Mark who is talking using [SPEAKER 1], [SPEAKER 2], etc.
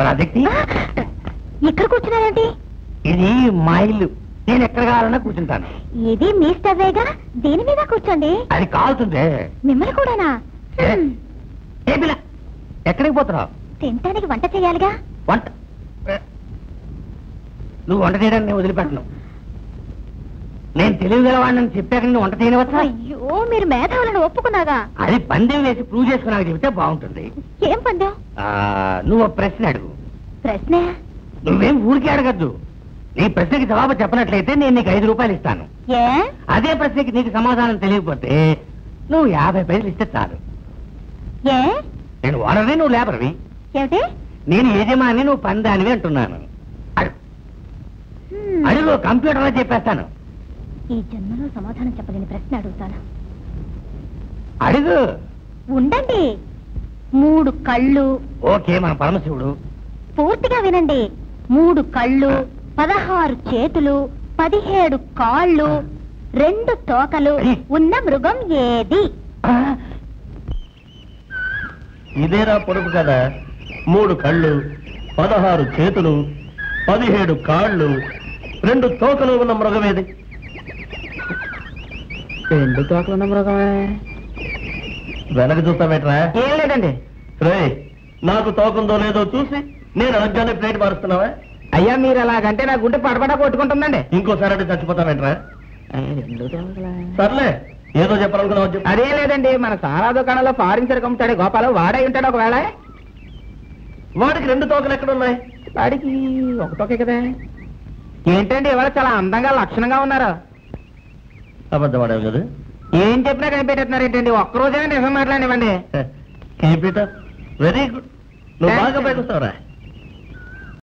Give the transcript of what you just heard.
[SPEAKER 1] Project?
[SPEAKER 2] ఇక్కడ కూర్చున్నారండి?
[SPEAKER 1] ఇది మా ఇల్లు. నేను ఎక్కడ కావాలన్నా కూర్చుంటాను.
[SPEAKER 2] ఇది మీ స్టవేగా దీని మీద కూర్చోండి?
[SPEAKER 1] అది కాలుతుంది.
[SPEAKER 2] మిమ్మల్ని కూడానా?
[SPEAKER 1] ఏ? పిల్ల ఎక్కడికి పోతున్నావు?
[SPEAKER 2] తినటానికి వంట చేయాలిగా?
[SPEAKER 1] వంట? నువ్వు వంట చేయడానికి నేను వదిలిపెట్టను. నేను తెలియగలవాడిని చెప్పాక నువ్వు వంట చేయవచ్చా
[SPEAKER 2] అయ్యో మీరు మేధావులను ఒప్పుకున్నాగా?
[SPEAKER 1] అది పందెం వేసి ప్రూవ్ చేసుకున్నాక చెబితే బాగుంటుంది.
[SPEAKER 2] ఏం పందెం?
[SPEAKER 1] నువ్వు ప్రశ్న అడుగు.
[SPEAKER 2] ప్రశ్న?
[SPEAKER 1] నువ్వేం ఊరికే అడగద్దు. నీ ప్రశ్నకి జవాబు చెప్పనట్లయితే నేను నీకు ఐదు రూపాయలు ఇస్తాను.
[SPEAKER 2] ఏ?
[SPEAKER 1] అదే ప్రశ్నకి నీకు సమాధానం తెలియకపోతే నువ్వు యాభై పైసలు ఇస్తే చాలు.
[SPEAKER 2] ఏ?
[SPEAKER 1] నేను ఓనర్ని నువ్వు లేబర్వి నేను యజమాని నువ్వు పందానివి అంటున్నాను. అడుగు కంప్యూటర్లో చెప్పేస్తాను.
[SPEAKER 2] ఈ జన్మలో సమాధానం చెప్పలేని ప్రశ్న అడుగుతాను.
[SPEAKER 1] అడుగు.
[SPEAKER 2] ఉండండి. మూడు కళ్ళు.
[SPEAKER 1] ఓకే మన పరమశివుడు.
[SPEAKER 2] పూర్తిగా వినండి. మూడు కళ్ళు పదహారు చేతులు పదిహేడు కాళ్ళు రెండు తోకలు ఉన్న మృగం ఏది?
[SPEAKER 3] ఇదేరా పొడుపు కదా మూడు కళ్ళు పదహారు చేతులు పదిహేడు కాళ్ళు రెండు తోకలు ఉన్న మృగమేది
[SPEAKER 1] రెండు తోకలున్న మృగమే?
[SPEAKER 3] వెనక చూస్తావేట్రా
[SPEAKER 1] ఏం లేదండి.
[SPEAKER 3] రే నాకు తోకుందో లేదో చూసి నేను అడగగానే ప్లేట్ మారుస్తున్నావా?
[SPEAKER 1] అయ్యా మీరు అలాగంటే నా గుండె పడపడ కొట్టుకుంటుందండి.
[SPEAKER 3] ఇంకోసారి అంటే చచ్చిపోతావేట్రా సర్లే ఏదో చెప్పాలనుకున్నావు చెప్పు.
[SPEAKER 1] అదే లేదండి మన సారా దుకాణంలో ఫారిన్ సరుకు అమ్ముతాడు గోపాలు వాడై ఉంటాడు ఒకవేళ.
[SPEAKER 3] వాడికి రెండు తోకలు ఎక్కడున్నాయి?
[SPEAKER 1] వాడికి ఒక తోకే కదా. ఏంటండి ఇవాళ చాలా అందంగా లక్షణంగా ఉన్నారు?
[SPEAKER 3] అబద్ధపడావు కదా?
[SPEAKER 1] ఏం చెప్పినా కనిపెట్టేస్తున్నారు ఏంటండి ఒక్కరోజే నిజం మాట్లాడివ్వండి
[SPEAKER 3] కీప్ ఇట్ వెరీ గుడ్ నువ్వు బాగా పైకి వస్తావురా